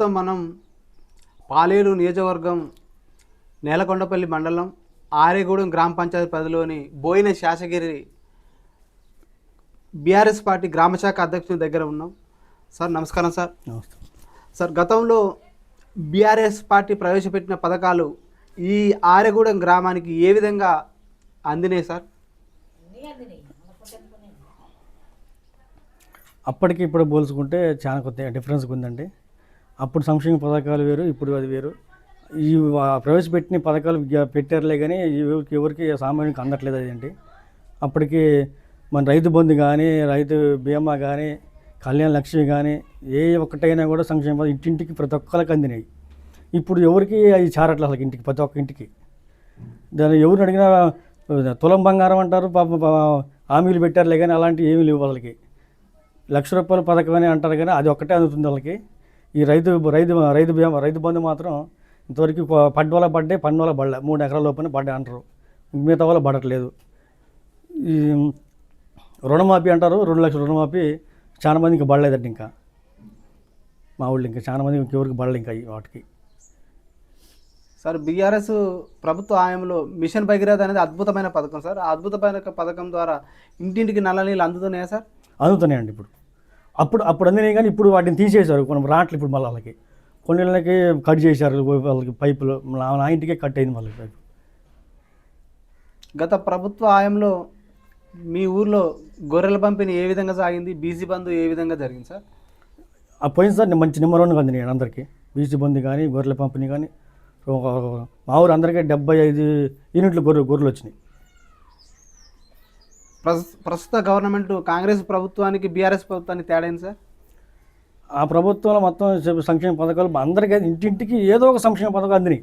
ప్రస్తుతం మనం పాలేరు నియోజకవర్గం నేలకొండపల్లి మండలం ఆరేగూడెం గ్రామ పంచాయతీ పరిధిలోని బోయిన శాసగిరి బీఆర్ఎస్ పార్టీ గ్రామ శాఖ అధ్యక్షుని దగ్గర ఉన్నాం. సార్ నమస్కారం సార్. నమస్తే. సార్ గతంలో బీఆర్ఎస్ పార్టీ ప్రవేశపెట్టిన పథకాలు ఈ ఆరేగూడెం గ్రామానికి ఏ విధంగా అందినాయి సార్? అప్పటికి ఇప్పుడు పోల్చుకుంటే చాలా కొద్దిగా డిఫరెన్స్ ఉందండి అప్పుడు సంక్షేమ పథకాలు వేరు ఇప్పుడు అది వేరు. ఈ ప్రవేశపెట్టిన పథకాలు పెట్టారులే కానీ ఎవరికి ఎవరికి సామాన్యునికి అందట్లేదు అదేంటి అప్పటికి మన రైతు బంధు కానీ రైతు బీమా కానీ కళ్యాణ లక్ష్మి కానీ ఏ ఒక్కటైనా కూడా సంక్షేమ పథకం ఇంటింటికి ప్రతి ఒక్కరికి అందినాయి. ఇప్పుడు ఎవరికి అవి చారట్లేదు అసలు ఇంటికి ప్రతి ఒక్క ఇంటికి. దాన్ని ఎవరిని అడిగినా తులం బంగారం అంటారు పాప హామీలు పెట్టారులే కానీ అలాంటివి ఏమీ లేవు వాళ్ళకి లక్ష రూపాయల పథకం అని అంటారు కానీ అది ఒక్కటే అందుతుంది వాళ్ళకి. ఈ రైతు రైతు రైతు బీమా రైతు బంధు మాత్రం ఇంతవరకు ప- పడ్డోళ్ళ పడ్డే పన్నోళ్ళ పడలే. మూడు ఎకరాల లోపల పడ్డే అంటారు. మిగతా వాళ్ళ పడట్లేదు. ఈ రుణమాఫీ అంటారు. రెండు లక్షల రుణమాఫీ చాలా మంది ఇంకా పడలేదండి ఇంకా. మా ఊళ్ళో ఇంకా చాలా మంది ఇంకెవరికి పడలే ఇంకా వాటికి. సార్ బీఆర్ఎస్ ప్రభుత్వ హయాంలో మిషన్ భగీరథ అనేది అద్భుతమైన పథకం సార్. ఆ అద్భుతమైన పథకం ద్వారా ఇంటింటికి నల్ల నీళ్ళు అందుతున్నాయా సార్? అందుతున్నాయండి ఇప్పుడు. అప్పుడు అప్పుడు అందినాయి కానీ ఇప్పుడు వాటిని తీసేశారు. కొన్ని రావట్లేదు ఇప్పుడు మళ్ళీ వాళ్ళకి. కొన్ని నెలలకి కట్ చేశారు వాళ్ళకి పైపులు నా ఇంటికే కట్ అయింది వాళ్ళకి పైపు. గత ప్రభుత్వ హయాంలో మీ ఊర్లో గొర్రెల పంపిణీ ఏ విధంగా సాగింది? బీసీ బంధు ఏ విధంగా జరిగింది సార్? ఆ పోయినసారి మంచి నెంబర్ వన్ అందినాయి అందరికీ. బీసీ బంది కానీ గొర్రెల పంపిణీ కానీ మా ఊరు అందరికీ డెబ్బై ఐదు యూనిట్లు గొర్రె గొర్రెలు వచ్చినాయి. ప్రస్తుత గవర్నమెంట్ కాంగ్రెస్ ప్రభుత్వానికి బీఆర్ఎస్ ప్రభుత్వానికి తేడా ఏంటి సార్? ఆ ప్రభుత్వంలో మొత్తం సంక్షేమ పథకాలు అందరికీ ఇంటింటికి ఏదో ఒక సంక్షేమ పథకం అందినాయి.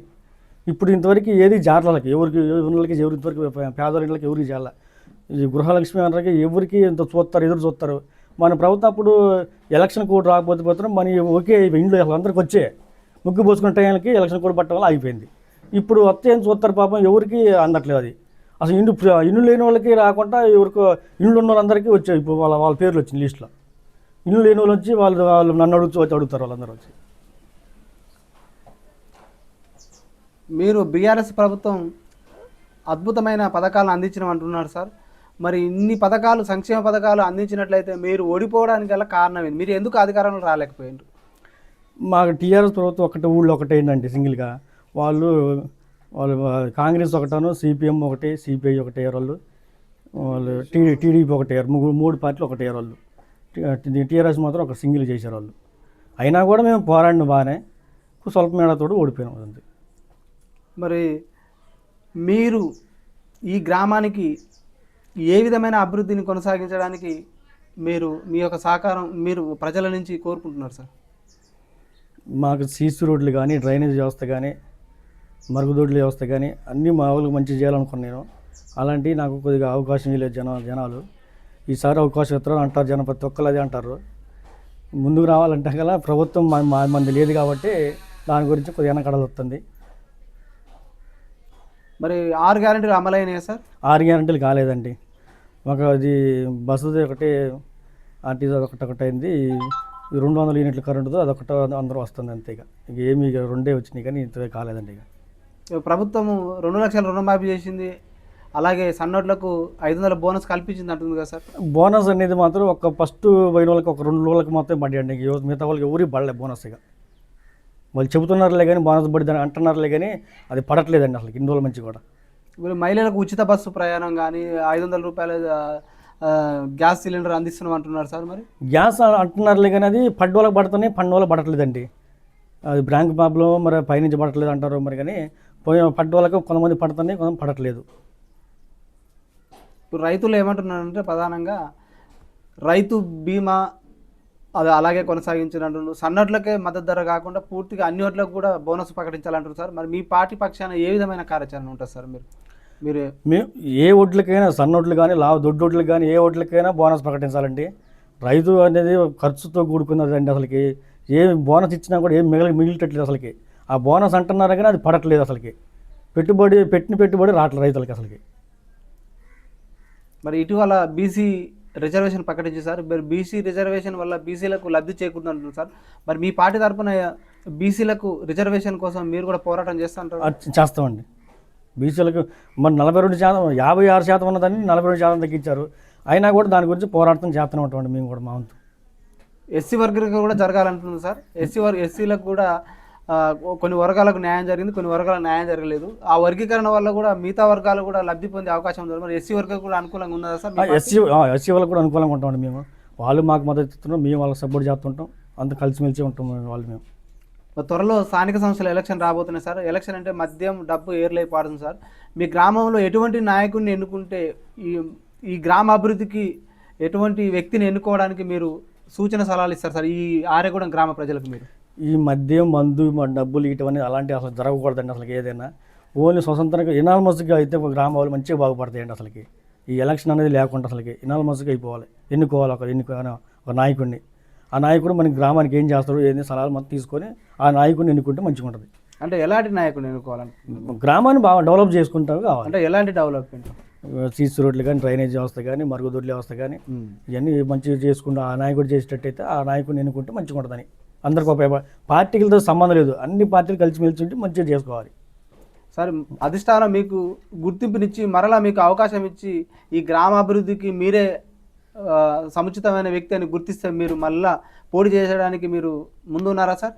ఇప్పుడు ఇంతవరకు ఏది జాతరలకి ఎవరికి ఎవరికి ఎవరి ఇంతవరకు పేదల ఎవరికి చేయాల ఈ గృహలక్ష్మి అందరికి ఎవరికి ఇంత చూస్తారు ఎదురు చూస్తారు. మన ప్రభుత్వం అప్పుడు ఎలక్షన్ కోడ్ రాకపోతే పోతున్నాం మన ఒకే ఇండ్లు అందరికి వచ్చే. ముగ్గు పోసుకునే టైంకి ఎలక్షన్ కోడ్ పట్టడం వల్ల అయిపోయింది ఇప్పుడు వస్తే ఏం చూస్తారు పాపం ఎవరికి అందట్లేదు అది. అసలు ఇండ్లు ఇండ్లు లేని వాళ్ళకి రాకుండా ఎవరికో ఇండ్లు ఉన్న వాళ్ళందరికీ వచ్చాయి ఇప్పుడు వాళ్ళ వాళ్ళ పేర్లు వచ్చింది లిస్ట్లో. ఇల్లు లేని వాళ్ళు వచ్చి వాళ్ళు వాళ్ళు నన్ను అడుగుతూ వచ్చి అడుగుతారు వాళ్ళందరూ వచ్చి. మీరు బీఆర్ఎస్ ప్రభుత్వం అద్భుతమైన పథకాలను అందించడం అంటున్నారు సార్. మరి ఇన్ని పథకాలు సంక్షేమ పథకాలు అందించినట్లయితే మీరు ఓడిపోవడానికి గల కారణం ఏంటి మీరు ఎందుకు అధికారంలో రాలేకపోయారు మాకు టీఆర్ఎస్ ప్రభుత్వం ఒకటి ఊళ్ళో ఒకటే ఏంటంటే సింగిల్గా. వాళ్ళు వాళ్ళు కాంగ్రెస్ ఒకటను సిపిఎం ఒకటి సిపిఐ ఒకటి వాళ్ళు. వాళ్ళు టీ టీడీపీ ఒకటి వేయరు మూడు మూడు పార్టీలు ఒకటి వాళ్ళు. టీఆర్ఎస్ మాత్రం ఒక సింగిల్ చేశారు వాళ్ళు. అయినా కూడా మేము పోరాడిన బాగానే స్వల్ప మేడతోటి ఓడిపోయినాం అంతే. మరి మీరు ఈ గ్రామానికి ఏ విధమైన అభివృద్ధిని కొనసాగించడానికి మీరు మీ యొక్క సహకారం మీరు ప్రజల నుంచి కోరుకుంటున్నారు సార్? మాకు సీసీ రోడ్లు కానీ డ్రైనేజ్ వ్యవస్థ కానీ మరుగుదొడ్ల వ్యవస్థ కానీ అన్నీ మా వాళ్ళకి మంచి చేయాలనుకున్నాను అలాంటి నాకు కొద్దిగా అవకాశం ఇవ్వలేదు జన జనాలు. ఈసారి అవకాశం ఇస్తారు అంటారు జనం ప్రతి ఒక్కరు అదే అంటారు. ముందుకు రావాలంటే గల ప్రభుత్వం మా మంది లేదు కాబట్టి దాని గురించి కొద్దిగా వెనకడలు వస్తుంది. మరి ఆరు గ్యారెంటీలు అమలైనాయా సార్? ఆరు గ్యారంటీలు కాలేదండి. మాకు అది బస్సుది ఒకటి ఆర్టీసీ ఒకటి ఒకటి అయింది. ఈ రెండు వందల యూనిట్ల కరెంటుతో అదొకటి అందరూ వస్తుంది అంతే ఇక. ఇక ఏమి ఇక రెండే వచ్చినాయి కానీ ఇంత కాలేదండి ఇక. ప్రభుత్వము రెండు లక్షల రుణమాఫీ చేసింది. అలాగే సన్నోట్లకు ఐదు వందల బోనస్ కల్పించింది అంటుంది కదా సార్. బోనస్ అనేది మాత్రం ఒక ఫస్ట్ పోయిన వాళ్ళకి ఒక రెండు రోజులకి మాత్రమే ఇంక ఎవరు- మిగతా వాళ్ళకి ఎవరికి పడలే బోనస్ ఇక వాళ్ళు చెబుతున్నారులే కానీ బోనస్ పడిద్దని అంటున్నారులే కానీ అది పడట్లేదండి అసలు ఇన్ని రోజుల నుంచి కూడా. ఇప్పుడు మహిళలకు ఉచిత బస్సు ప్రయాణం కానీ ఐదు వందల రూపాయల గ్యాస్ సిలిండర్ అందిస్తున్నాం అంటున్నారు సార్ మరి? గ్యాస్ అంటున్నారులే కానీ అది పడ్డోళ్ళకి పడుతున్నాయి పన్నోళ్ళకి పడట్లేదండి. అది బ్యాంక్ ప్రాబ్లం మరి పైనుంచి పడట్లేదు అంటారు మరి కానీ పోయిన పడ్డోళ్ళకి కొంతమంది పడుతున్నాయి కొంతమంది పడట్లేదు. ఇప్పుడు రైతులు ఏమంటున్నారంటే ప్రధానంగా రైతు బీమా అది అలాగే కొనసాగించినట్టు సన్నట్లకే మద్దతు ధర కాకుండా పూర్తిగా అన్ని ఓట్లకు కూడా బోనస్ ప్రకటించాలంటారు సార్. మరి మీ పార్టీ పక్షాన ఏ విధమైన కార్యాచరణ ఉంటుంది సార్ మీరు? మీరు మేము ఏ ఒడ్లకైనా సన్న ఒడ్లు కానీ లావు దొడ్డు ఒడ్లకు కానీ ఏ ఒడ్లకైనా బోనస్ ప్రకటించాలండి. రైతు అనేది ఖర్చుతో కూడుకున్నదండి అసలుకి. ఏ బోనస్ ఇచ్చినా కూడా ఏం మిగిలి మిగిలిటట్లేదు అసలుకి. ఆ బోనస్ అంటున్నారు కానీ అది పడట్లేదు అసలుకి. పెట్టుబడి పెట్టిన పెట్టుబడి రావట్లేదు రైతులకి అసలుకి. మరి ఇటీవల బీసీ రిజర్వేషన్ ప్రకటించి సార్. మరి బీసీ రిజర్వేషన్ వల్ల బీసీలకు లబ్ధి చేకూరుతుంటుంది సార్. మరి మీ పార్టీ తరపున బీసీలకు రిజర్వేషన్ కోసం మీరు కూడా పోరాటం చేస్తుంటారు? అది చేస్తామండి. బీసీలకు మరి నలభై రెండు శాతం యాభై ఆరు శాతం ఉన్నదాన్ని నలభై రెండు శాతం తగ్గించారు. అయినా కూడా దాని గురించి పోరాటం చేస్తూనే ఉంటామండి మేము కూడా మా వంతు. ఎస్సీ వర్గాలకు కూడా జరగాలంటుంది సార్. ఎస్సీ వర్గ ఎస్సీలకు కూడా కొన్ని వర్గాలకు న్యాయం జరిగింది కొన్ని వర్గాలకు న్యాయం జరగలేదు. ఆ వర్గీకరణ వల్ల కూడా మిగతా వర్గాలు కూడా లబ్ధి పొందే అవకాశం ఉంది. మరి ఎస్సీ వర్గం కూడా అనుకూలంగా ఉన్నదా సార్? ఎస్సీ ఎస్సీ వాళ్ళకి కూడా అనుకూలంగా ఉంటామండి మేము. వాళ్ళు మాకు మద్దతు ఇస్తున్నాం మేము వాళ్ళకి సపోర్ట్ చేస్తుంటాం. అంత కలిసిమెలిసి ఉంటాం వాళ్ళు మేము. త్వరలో స్థానిక సంస్థల ఎలక్షన్ రాబోతున్నాయి సార్. ఎలక్షన్ అంటే మద్యం డబ్బు ఏర్లై పాడుతుంది సార్. మీ గ్రామంలో ఎటువంటి నాయకుడిని ఎన్నుకుంటే ఈ ఈ గ్రామ అభివృద్ధికి ఎటువంటి వ్యక్తిని ఎన్నుకోవడానికి మీరు సూచన సలహాలు ఇస్తారు సార్? ఈ ఆరేగూడెం గ్రామ ప్రజలకు మీరు. ఈ మద్యం మందు డబ్బులు ఇటువన్నీ అలాంటివి అసలు జరగకూడదండి అసలు ఏదైనా. ఓన్లీ స్వతంత్రంగా ఇనాల్మస్గా అయితే ఒక గ్రామాలు మంచిగా బాగుపడతాయండి అసలుకి. ఈ ఎలక్షన్ అనేది లేకుండా అసలుకి ఇనాల్మస్గా అయిపోవాలి. ఎన్నుకోవాలి ఒక ఎన్నుకో ఒక నాయకుడిని. ఆ నాయకుడు మన గ్రామానికి ఏం చేస్తాడు ఏంది సలహాలు మొత్తం తీసుకొని ఆ నాయకుడిని ఎన్నుకుంటే మంచిగా ఉంటుంది అంటే ఎలాంటి నాయకుడిని ఎన్నుకోవాలనుకుంటున్నారు? గ్రామాన్ని బాగా డెవలప్ చేసుకుంటాం కావాలి. అంటే ఎలాంటి డెవలప్మెంట్? సీసీ రోడ్లు కానీ డ్రైనేజ్ వ్యవస్థ కానీ మరుగుదొడ్ల వ్యవస్థ కానీ ఇవన్నీ మంచిగా చేసుకుంటూ ఆ నాయకుడు చేసేటట్టయితే ఆ నాయకుడిని ఎన్నుకుంటే మంచిగా ఉంటుందని అందరికి ఉపయోగ పార్టీలతో సంబంధం లేదు. అన్ని పార్టీలు కలిసిమెలిసి ఉంటే మంచిగా చేసుకోవాలి. సార్ అధిష్టానం మీకు గుర్తింపునిచ్చి మరలా మీకు అవకాశం ఇచ్చి ఈ గ్రామాభివృద్ధికి మీరే సముచితమైన వ్యక్తి అని గుర్తిస్తే మీరు మళ్ళా పోటీ చేయడానికి మీరు ముందున్నారా సార్?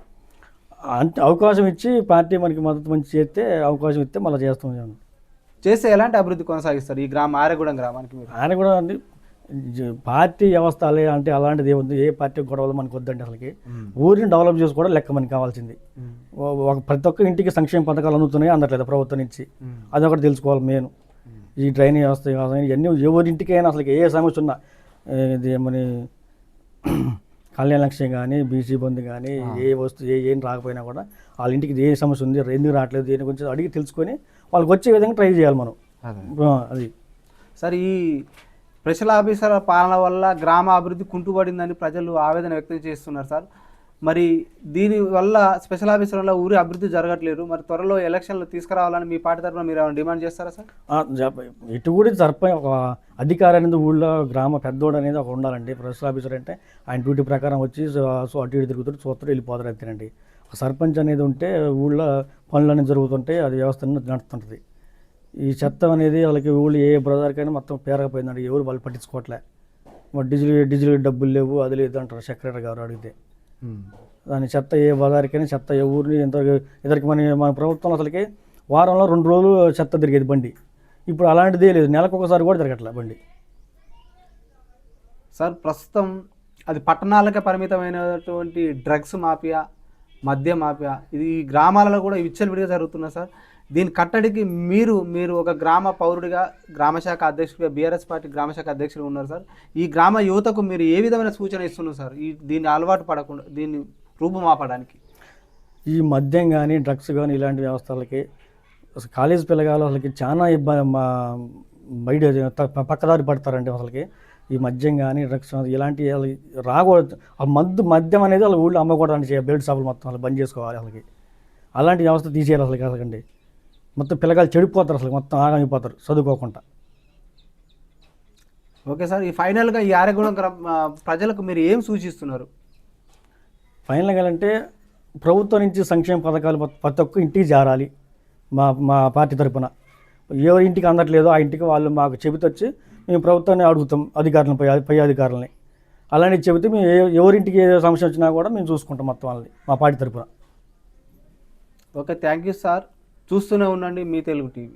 అంటే అవకాశం ఇచ్చి పార్టీ మనకి మద్దతు మంచి చేస్తే అవకాశం ఇస్తే మళ్ళీ చేస్తాం చేస్తే ఎలాంటి అభివృద్ధి కొనసాగిస్తారు ఈ గ్రామ ఆరేగూడెం గ్రామానికి మీరు? కూడా అండి. పార్టీ వ్యవస్థ అంటే అలాంటిది ఏముంది ఏ పార్టీ గొడవలు మనకు వద్దండి అసలుకి. ఊరిని డెవలప్ చేసుకోవడం లెక్క మనకి కావాల్సింది. ఒక ప్రతి ఒక్క ఇంటికి సంక్షేమ పథకాలు అందుతున్నాయి? అందట్లేదు ప్రభుత్వం నుంచి? అదొకటి తెలుసుకోవాలి మెయిన్. ఈ డ్రైనేజ్ వ్యవస్థ ఇవన్నీ ఎవరింటికైనా అసలు ఏ సమస్య ఉన్నా ఇది ఏమని కళ్యాణ లక్ష్యం కానీ బీసీ బంధు కానీ ఏ వస్తువు ఏ ఏం రాకపోయినా కూడా వాళ్ళ ఇంటికి ఏ సమస్య ఉంది ఎందుకు రావట్లేదు దేని గురించి అడిగి తెలుసుకొని వాళ్ళకి వచ్చే విధంగా ట్రై చేయాలి మనం. అది. సార్ ఈ స్పెషల్ ఆఫీసర్ పాలన వల్ల గ్రామ అభివృద్ధి కుంటుపడిందని ప్రజలు ఆవేదన వ్యక్తం చేస్తున్నారు సార్. మరి దీని వల్ల స్పెషల్ ఆఫీసర్ వల్ల ఊరి అభివృద్ధి జరగట్లేదు. మరి త్వరలో ఎలక్షన్లు తీసుకురావాలని మీ పార్టీ తరఫున మీరు ఏమైనా డిమాండ్ చేస్తారా సార్? ఇటు కూడా సర్పంచ్ ఒక అధికారి అనేది ఊళ్ళో గ్రామ పెద్దోడు అనేది ఒక ఉండాలండి. స్పెషల్ ఆఫీసర్ అంటే ఆయన డ్యూటీ ప్రకారం వచ్చి సో అటు ఇటు తిరుగుతాడు చూస్తారు వెళ్ళిపోతారు అంతేనండి. సర్పంచ్ అనేది ఉంటే ఊళ్ళో పనులు అనేది జరుగుతుంటాయి అది వ్యవస్థ నడుస్తుంటుంది ఈ చెత్త అనేది వాళ్ళకి ఊళ్ళో ఏ బ్రదర్కైనా మొత్తం పేరకపోయిందండి. ఎవరు వాళ్ళు పట్టించుకోవట్లే. మరి డీజిల్ డీజిల్ డబ్బులు లేవు అది లేదు అంటారు సెక్రటరీ గారు అడిగితే. దాని చెత్త ఏ బజార్కైనా చెత్త ఏ ఊరిని ఎంత ఇద్దరికి మన మన ప్రభుత్వం అసలుకి వారంలో రెండు రోజులు చెత్త తిరిగేది బండి. ఇప్పుడు అలాంటిదే లేదు. నెలకు ఒకసారి కూడా తిరగట్లే బండి. సార్ ప్రస్తుతం అది పట్టణాలకే పరిమితమైనటువంటి డ్రగ్స్ మాఫియా మద్య మాఫియా ఇది గ్రామాలలో కూడా విచ్చలవిడిగా జరుగుతున్నా సార్. దీని కట్టడికి మీరు మీరు ఒక గ్రామ పౌరుడిగా గ్రామశాఖ అధ్యక్షుడిగా బీఆర్ఎస్ పార్టీ గ్రామశాఖ అధ్యక్షుడు ఉన్నారు సార్. ఈ గ్రామ యువతకు మీరు ఏ విధమైన సూచన ఇస్తున్నారు సార్? ఈ దీన్ని అలవాటు పడకుండా దీన్ని రూపుమాపడానికి. ఈ మద్యం కానీ డ్రగ్స్ కానీ ఇలాంటి వ్యవస్థలకి కాలేజ్ పిల్లగాలు అసలుకి చాలా ఇబ్బంది బయట పక్కదారి పడతారండి అసలుకి. ఈ మద్యం కానీ డ్రగ్స్ ఇలాంటి రాకూడదు. ఆ మద్దు మద్యం అనేది వాళ్ళ ఊళ్ళో అమ్మకూడదండి. బెల్ట్ షాపులు మొత్తం వాళ్ళు బంద్ చేసుకోవాలి అసలుకి. అలాంటి వ్యవస్థ తీసేయాలి అసలు అసలుకండి. మొత్తం పిల్లగాలు చెడిపోతారు అసలు మొత్తం ఆగమైపోతారు చదువుకోకుండా. ఓకే సార్ ఈ ఫైనల్గా ఈ ఆరేగూడెం గ్రామ ఆ, ప్రజలకు మీరు ఏం సూచిస్తున్నారు? ఫైనల్గా అంటే ప్రభుత్వం నుంచి సంక్షేమ పథకాలు ప్రతి- ఒక్క ఇంటికి చేరాలి మా మా పార్టీ తరపున. ఎవరి ఇంటికి అందట్లేదో ఆ ఇంటికి వాళ్ళు మాకు చెబుతొచ్చి మేము ప్రభుత్వాన్ని అడుగుతాం అధికారులను పై పై అధికారులని. అలాంటి చెబితే మేము ఎవరింటికి ఏ సమస్య వచ్చినా కూడా మేము చూసుకుంటాం మొత్తం వాళ్ళని మా పార్టీ తరపున. Okay thank you sir. చూస్తూనే ఉండండి మీ తెలుగు టీవీ.